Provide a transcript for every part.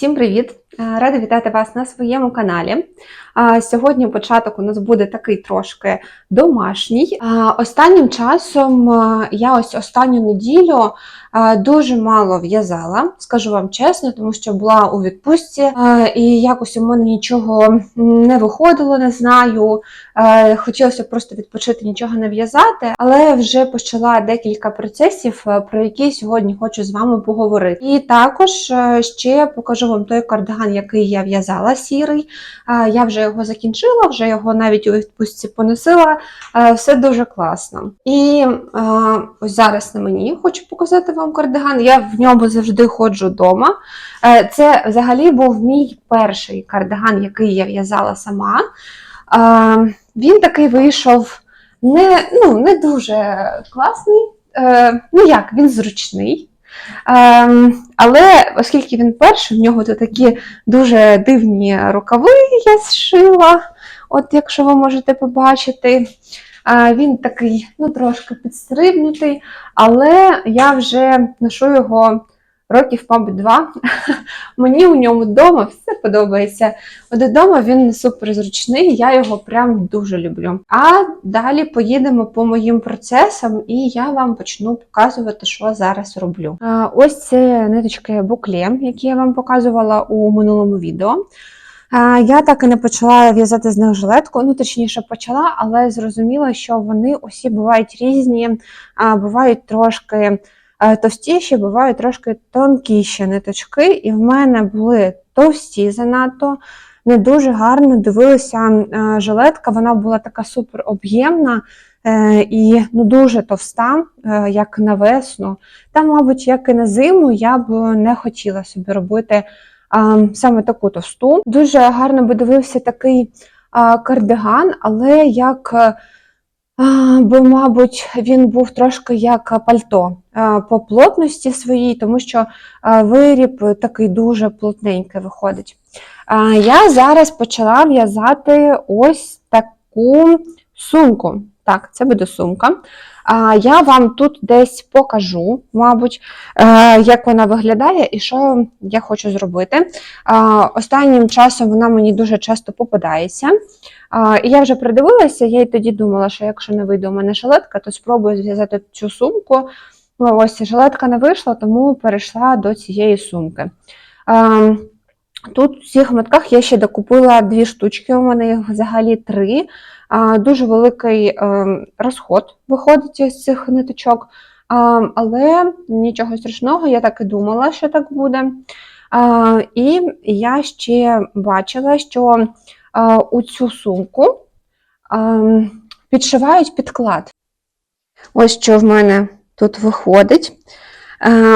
Всім привіт! Е, Рада вітати вас на своєму каналі. Сьогодні початок у нас буде такий трошки домашній. Останнім часом я ось останню неділю дуже мало в'язала, скажу вам чесно, тому що була у відпустці і якось у мене нічого не виходило, не знаю. Е, Хотілося просто відпочити, нічого не в'язати, але вже почала декілька процесів, е, про які сьогодні хочу з вами поговорити. І також е, ще покажу вам той кардиган, який я в'язала сірий. Я вже його закінчила, вже його навіть у відпустці поносила. Все дуже класно. І ось зараз на мені хочу показати вам кардиган. Я в ньому завжди ходжу вдома. Е, Це взагалі був мій перший кардиган, який я в'язала сама. Він такий вийшов не, ну, не дуже класний. Е, Ну як, він зручний. Ем, але оскільки він перший, в нього тут такі дуже дивні рукави я зшила, от якщо ви можете побачити. Він такий, ну, трошки підстрибнутий, але я вже ношу його років, мабуть, два. Мені у ньому вдома все подобається. От вдома він супер зручний, я його прям дуже люблю. А далі поїдемо по моїм процесам, і я вам почну показувати, що зараз роблю. Ось це ниточки букле, які я вам показувала у минулому відео. Я так і не почала в'язати з них жилетку, ну точніше почала, але зрозуміла, що вони усі бувають різні, бувають трошки товстіші, бувають трошки тонкіші ниточки, і в мене були товсті занадто. Не дуже гарно дивилася е, жилетка, вона була така супер об'ємна е, і ну, дуже товста, е, як на весну. Та, мабуть, як і на зиму, я б не хотіла собі робити саме таку товсту. Дуже гарно би дивився такий кардиган, але як. Бо, мабуть, він був трошки як пальто по плотності своїй, тому що виріб такий дуже плотненький виходить. Я зараз почала в'язати ось таку сумку. Так, це буде сумка. Я вам тут десь покажу, мабуть, е, як вона виглядає і що я хочу зробити. Останнім часом вона мені дуже часто попадається. А, І я вже придивилася, я й тоді думала, що якщо не вийде у мене жилетка, то спробую зв'язати цю сумку. Ну, Ось жилетка не вийшла, тому перейшла до цієї сумки. А, Тут в цих мотках я ще докупила дві штучки, у мене їх взагалі три. А, Дуже великий е, розход виходить з цих ниточок. А, Але нічого страшного, я так і думала, що так буде. А, І я ще бачила, що у цю сумку підшивають підклад. Ось що в мене тут виходить.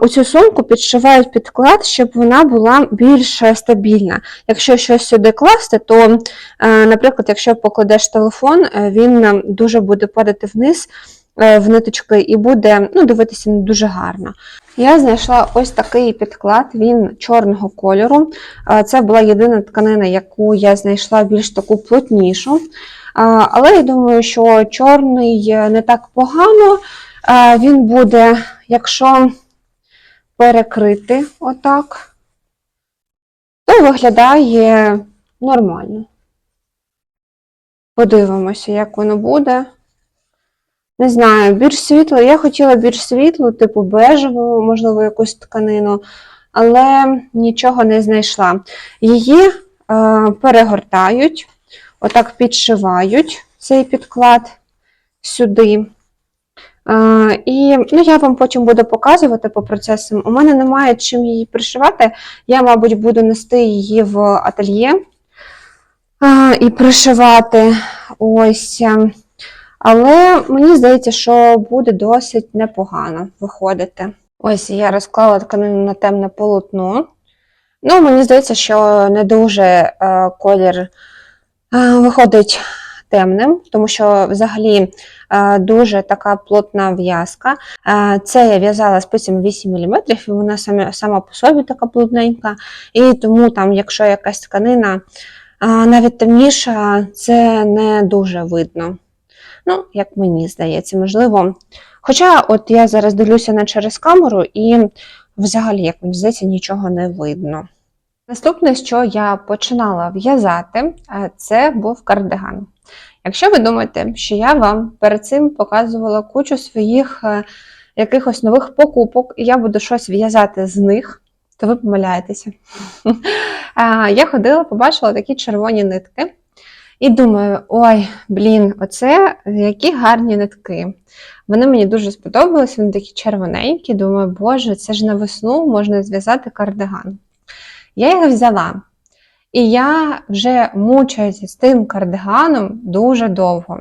У цю сумку підшивають підклад, щоб вона була більш стабільна. Якщо щось сюди класти, то, наприклад, якщо покладеш телефон, е, він дуже буде падати вниз в ниточки і буде ну, дивитися не дуже гарно. Я знайшла ось такий підклад, він чорного кольору. Е, Це була єдина тканина, яку я знайшла більш таку плотнішу. Е, Але я думаю, що чорний е, не так погано. Е, Він буде, якщо перекрити отак, то виглядає нормально. Подивимося, як воно буде. Не знаю, більш світло. Я хотіла більш світлу, типу бежеву, можливо, якусь тканину, але нічого не знайшла. Її е, перегортають, отак підшивають цей підклад сюди. Е, і ну, я вам потім буду показувати по процесам. У мене немає чим її пришивати. Я, мабуть, буду нести її в ательє е, і пришивати. Ось. Але мені здається, що буде досить непогано виходити. Ось я розклала тканину на темне полотно. Ну, мені здається, що не дуже е, колір е, виходить темним, тому що взагалі е, дуже така плотна в'язка. Е, Це я в'язала спицями 8 мм, і вона сама, сама по собі така плотненька. І тому, там, якщо якась тканина е, навіть темніша, це не дуже видно. Ну, як мені здається, можливо. Хоча, от я зараз дивлюся на через камеру, і взагалі, як мені здається, нічого не видно. Наступне, що я починала в'язати, е, це був кардиган. Якщо ви думаєте, що я вам перед цим показувала кучу своїх е, якихось нових покупок, і я буду щось в'язати з них, то ви помиляєтеся. Е, Я ходила, побачила такі червоні нитки. І думаю, ой, блін, оце які гарні нитки. Вони мені дуже сподобались, вони такі червоненькі. Думаю, боже, це ж на весну можна зв'язати кардиган. Я їх взяла. І я вже мучаюся з тим кардиганом дуже довго.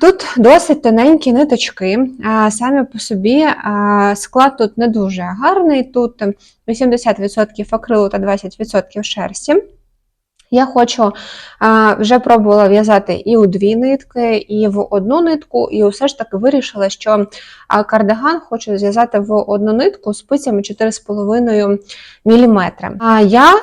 Тут досить тоненькі ниточки. Самі по собі склад тут не дуже гарний. Тут 80% акрилу та 20% шерсті. Я хочу а, вже пробувала в'язати і у дві нитки, і в одну нитку, і все ж таки вирішила, що кардиган хочу зв'язати в одну нитку спицями 4,5 мм. А я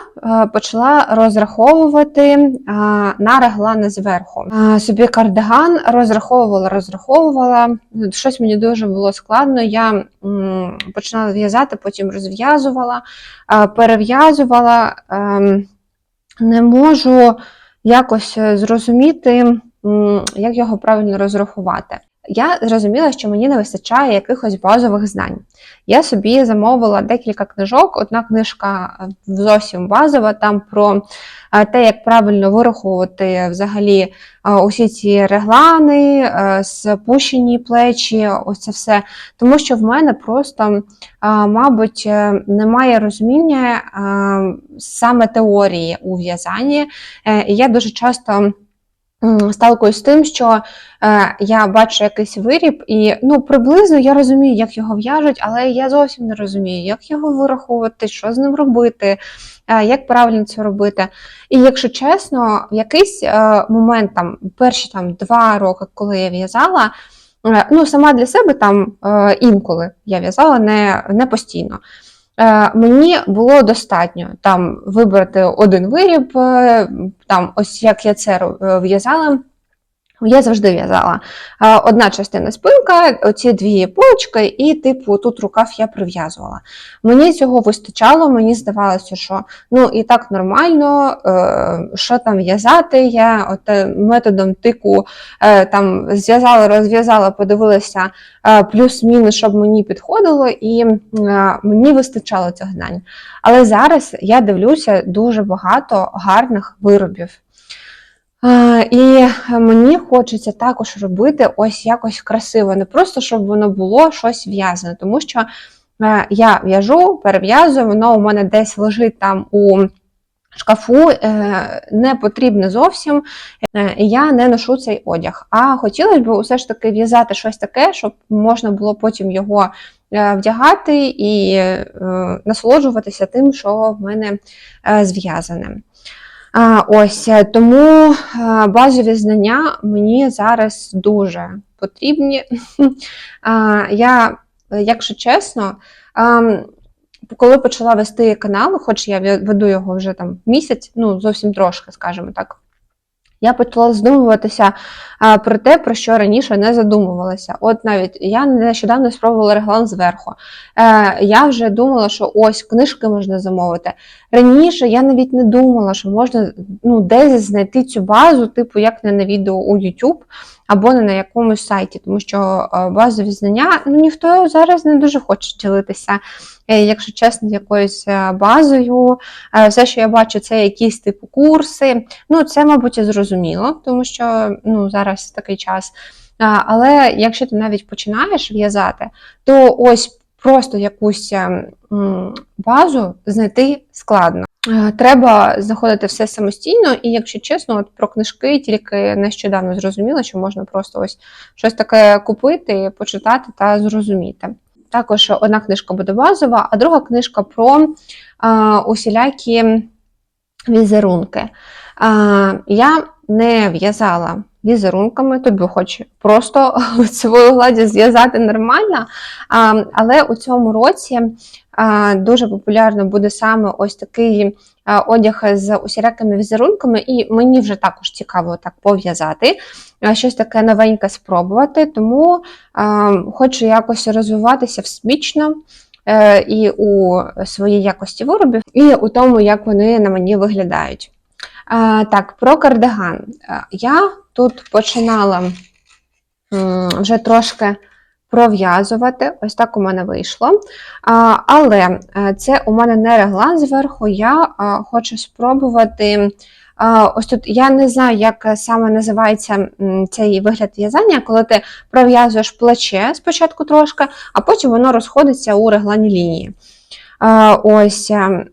почала розраховувати а, на реглани зверху. А, собі кардиган розраховувала, розраховувала. Щось мені дуже було складно. Я м, починала в'язати, потім розв'язувала, перев'язувала. Не можу якось е, зрозуміти, як його правильно розрахувати. Я зрозуміла, що мені не вистачає якихось базових знань. Я собі замовила декілька книжок. Одна книжка е, зовсім базова, там про е, те, як правильно вираховувати взагалі е, усі ці реглани, спущені плечі, ось це все. Тому що в мене просто, мабуть, немає розуміння саме теорії у в'язанні. Я дуже часто сталкуюсь з тим, що е, я бачу якийсь виріб, і ну, приблизно я розумію, як його в'яжуть, але я зовсім не розумію, як його вираховувати, що з ним робити, е, як правильно це робити. І якщо чесно, в якийсь е, момент, там, перші там, два роки, коли я в'язала, е, ну, сама для себе там е, інколи я в'язала не, не постійно. Е, Мені було достатньо там вибрати один виріб, е, там ось як я це е, в'язала. Я завжди в'язала одна частина спинка, оці дві полочки, і, типу, тут рукав я прив'язувала. Мені цього вистачало, мені здавалося, що ну і так нормально, е, що там в'язати. Я от е, методом тику е, там зв'язала, розв'язала, подивилася плюс-мінус, щоб мені підходило, і мені вистачало цих знань. Але зараз я дивлюся дуже багато гарних виробів. І мені хочеться також робити ось якось красиво, не просто щоб воно було щось в'язане, тому що е, я в'яжу, перев'язую, воно у мене десь лежить там у шкафу, е, не потрібне зовсім, е, і я не ношу цей одяг. А хотілося б усе ж таки в'язати щось таке, щоб можна було потім його вдягати і насолоджуватися тим, що в мене зв'язане. Ось е, тому е, базові знання мені зараз дуже потрібні. Я, якщо чесно, ем, коли почала вести канал, хоч я веду його вже там місяць, ну зовсім трошки, скажімо так. Я почала задумуватися про те, про що раніше не задумувалася. От навіть я нещодавно спробувала реглан зверху. Е, я вже думала, що ось книжки можна замовити. Раніше я навіть не думала, що можна ну, десь знайти цю базу, типу як не на відео у YouTube або не на якомусь сайті, тому що е, базові знання ну, ніхто зараз не дуже хоче ділитися, е, якщо чесно, якоюсь е, базою. Все, що я бачу, це якісь типу курси. Ну, це, мабуть, зрозуміло, тому що ну, зараз такий час. Але якщо ти навіть починаєш в'язати, то ось просто якусь е, базу знайти складно. Е, Треба знаходити все самостійно, і якщо чесно, от про книжки тільки нещодавно зрозуміла, що можна просто ось щось таке купити, почитати та зрозуміти. Також одна книжка буде базова, а друга книжка про а, усілякі візерунки. А, я не в'язала візерунками, тобі хоч просто свою гладі зв'язати нормально. Але у цьому році дуже популярно буде саме ось такий одяг з усілякими візерунками, і мені вже також цікаво так пов'язати, щось таке новеньке спробувати. Тому хочу якось розвиватися всебічно. е, і у своїй якості виробів, і у тому, як вони на мені виглядають. Так, про кардиган. Я тут починала вже трошки пров'язувати. Ось так у мене вийшло. Але е, це у мене не реглан зверху. Я хочу спробувати. Ось тут я не знаю, як саме називається цей вигляд в'язання, коли ти пров'язуєш плече спочатку трошки, а потім воно розходиться у реглані лінії. Ось е,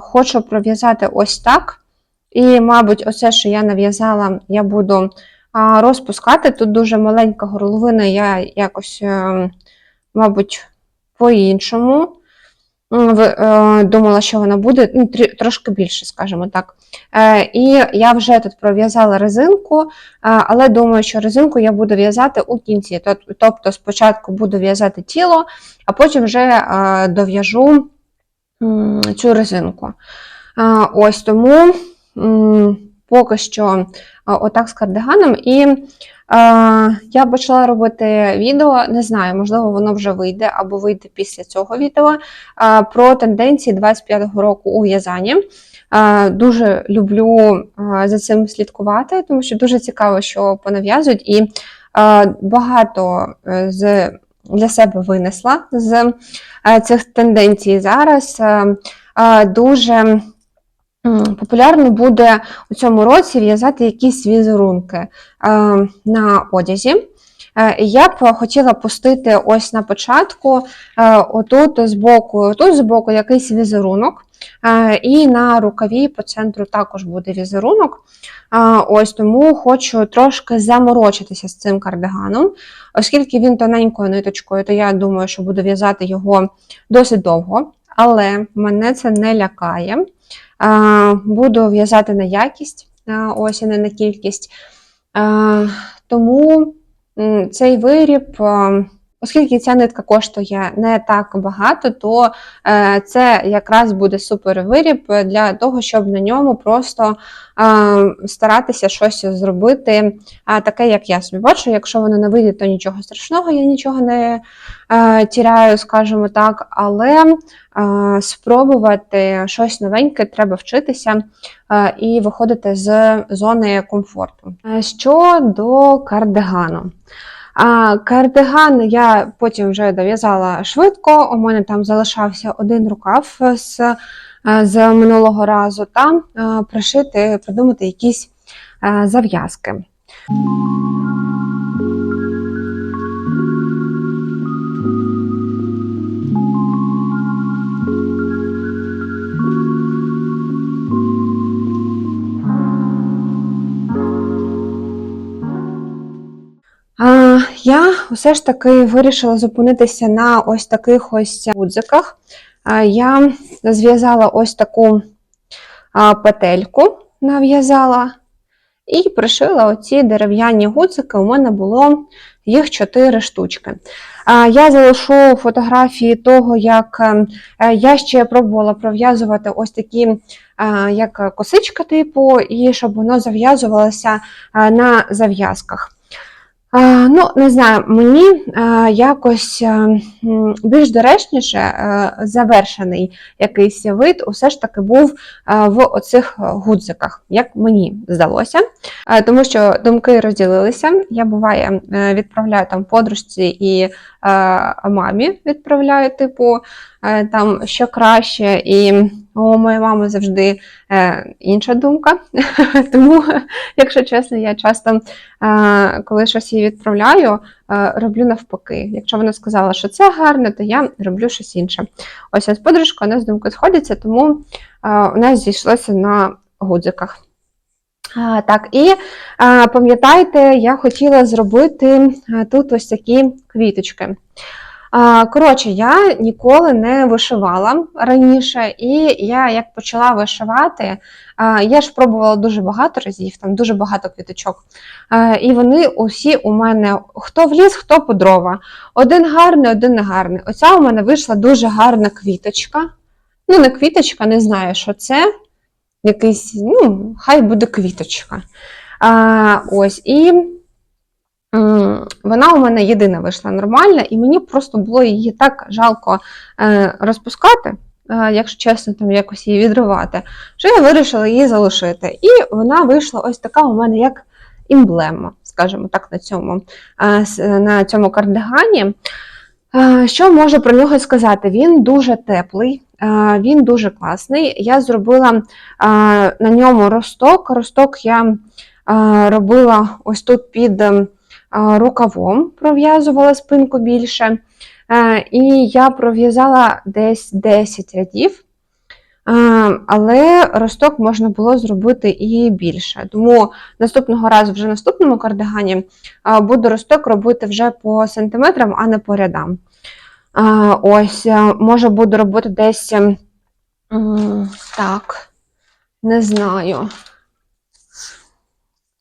хочу пров'язати ось так. І, мабуть, оце, що я нав'язала, я буду розпускати. Тут дуже маленька горловина, я якось, е, мабуть, по-іншому. е, Думала, що вона буде ну, трошки більше, скажімо так. Е, І я вже тут пров'язала резинку, але думаю, що резинку я буду в'язати у кінці. Тобто спочатку буду в'язати тіло, а потім вже дов'яжу цю резинку. Ось тому поки що отак з кардиганом. І я почала робити відео, не знаю, можливо, воно вже вийде або вийде після цього відео про тенденції 25-го року у в'язанні. Дуже люблю за цим слідкувати, тому що дуже цікаво, що понав'язують, і багато е, з для себе винесла з е, цих тенденцій зараз. Е, Дуже популярно буде у цьому році в'язати якісь візерунки е, на одязі. Е, Я б хотіла пустити ось на початку, е, отут збоку, отут збоку якийсь візерунок, і на рукаві по центру також буде візерунок. Ось тому хочу трошки заморочитися з цим кардиганом, оскільки він тоненькою ниточкою, то я думаю, що буду в'язати його досить довго, але мене це не лякає. Буду в'язати на якість, ось а не на кількість. Тому цей виріб, оскільки ця нитка коштує не так багато, то е, це якраз буде супер виріб для того, щоб на ньому просто е, старатися щось зробити таке, як я собі бачу. Якщо воно не вийде, то нічого страшного, я нічого не е, тіряю, скажімо так, але спробувати щось новеньке, треба вчитися і виходити з зони комфорту. Щодо кардигану. А, кардиган я потім вже дов'язала швидко. У мене там залишався один рукав з, е, з минулого разу, та е, пришити, придумати якісь е, зав'язки. Я все ж таки вирішила зупинитися на ось таких ось гудзиках. Я зв'язала ось таку петельку, нав'язала і пришила оці дерев'яні гудзики. У мене було їх 4 штучки. Я залишу фотографії того, як е, я ще пробувала пров'язувати ось такі, як косичка типу, і щоб воно зав'язувалося на зав'язках. Ну, не знаю, мені якось а, більш доречніше а, завершений якийсь вид усе ж таки був а, в оцих гудзиках, як мені здалося. Тому що думки розділилися. Я буває е, відправляю там подружці і е, мамі відправляю, типу, е, там що краще, і у моєї мами завжди е, інша думка. Тому, якщо чесно, я часто е, коли щось їй відправляю, е, роблю навпаки. Якщо вона сказала, що це гарне, то я роблю щось інше. Ось ось подружка, у нас думки сходяться, тому е, у нас зійшлося на гудзиках. А, Так, і а, пам'ятаєте, я хотіла зробити а, тут ось такі квіточки. Коротше, я ніколи не вишивала раніше, і я як почала вишивати, я ж пробувала дуже багато разів, там дуже багато квіточок. І вони усі у мене хто в ліс, хто по дрова. Один гарний, один не гарний. Оця у мене вийшла дуже гарна квіточка. Ну, не квіточка, не знаю, що це. Якийсь, ну, хай буде квіточка. А, Ось, і вона у мене єдина вийшла нормальна, і мені просто було її так жалко е, розпускати, е, якщо чесно, там якось її відривати, що я вирішила її залишити. І вона вийшла ось така у мене як емблема, скажімо так, на цьому, е, на цьому кардигані. Що можу про нього сказати? Він дуже теплий, він дуже класний. Я зробила на ньому росток. Росток я робила ось тут під е, рукавом, пров'язувала спинку більше. Е, І я пров'язала десь 10 рядів. Е, Але росток можна було зробити і більше. Тому наступного разу, вже в наступному кардигані, е, буду росток робити вже по сантиметрам, а не по рядам. Ось, може, буду робити десь так, не знаю.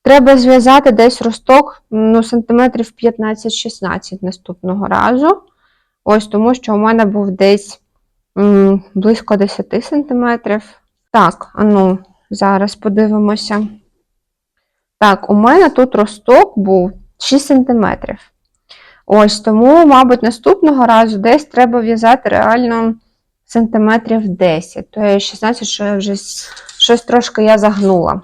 Треба зв'язати десь росток ну, сантиметрів 15-16 наступного разу. Ось тому, що у мене був десь м, близько 10 сантиметрів. Так, а ну, зараз подивимося. Так, у мене тут росток був 6 сантиметрів. Ось тому, мабуть, наступного разу десь треба в'язати реально сантиметрів 10. То є 16, що я вже щось трошки я загнула.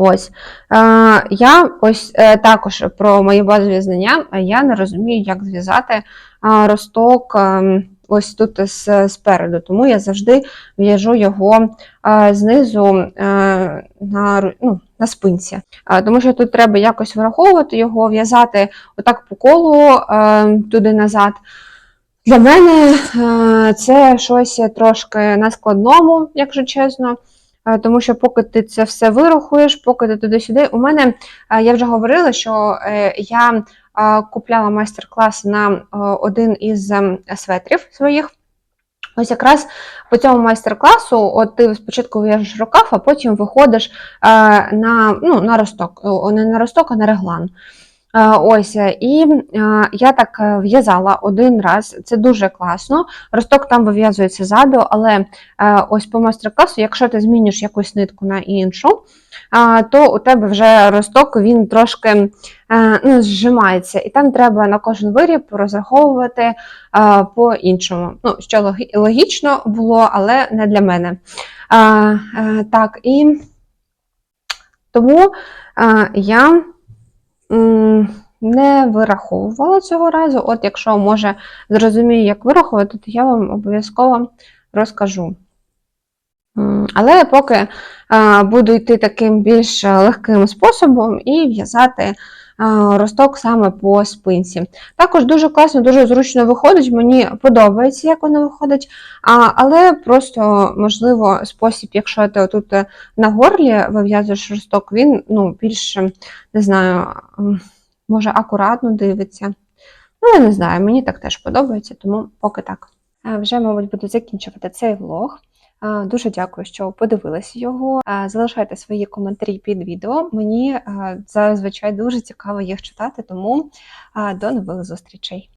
Ось. Е, я ось е, також про мої базові знання. Я не розумію, як зв'язати е, росток ось тут з, спереду, тому я завжди в'яжу його знизу на, ну, на спинці. Тому що тут треба якось враховувати його, в'язати отак по колу е, туди назад. Для мене це щось трошки на складному, якщо чесно. Е, Тому що поки ти це все вирахуєш, поки ти туди-сюди. У мене е, я вже говорила, що е, я купляла майстер-клас на один із ем, светрів своїх. Ось якраз по цьому майстер-класу, от ти спочатку в'яжеш рукав, а потім виходиш на, ну, на росток, не на росток, а на реглан. Е, Ось, е, і е, я так в'язала один раз, це дуже класно. Росток там вив'язується ззаду, але ось по майстер-класу, якщо ти зміниш якусь нитку на іншу, то у тебе вже росток він трошки ну, зжимається, і там треба на кожен виріб розраховувати по-іншому. Ну, що логічно було, але не для мене. Так, і тому я не вираховувала цього разу. От якщо може зрозумію, як вирахувати, то я вам обов'язково розкажу. Але поки е, буду йти таким більш легким способом і в'язати е, росток саме по спинці. Також дуже класно, дуже зручно виходить. Мені подобається, як воно виходить. Але просто, можливо, спосіб, якщо ти отут е, на горлі вив'язуєш росток, він ну, більш, е, не знаю, може, акуратно дивиться. Ну, я не знаю, мені так теж подобається, тому поки так. Е, Вже, мабуть, буду закінчувати цей влог. Е, Дуже дякую, що подивилися його. Е, Залишайте свої коментарі під відео. Мені е, зазвичай дуже цікаво їх читати, тому до нових зустрічей.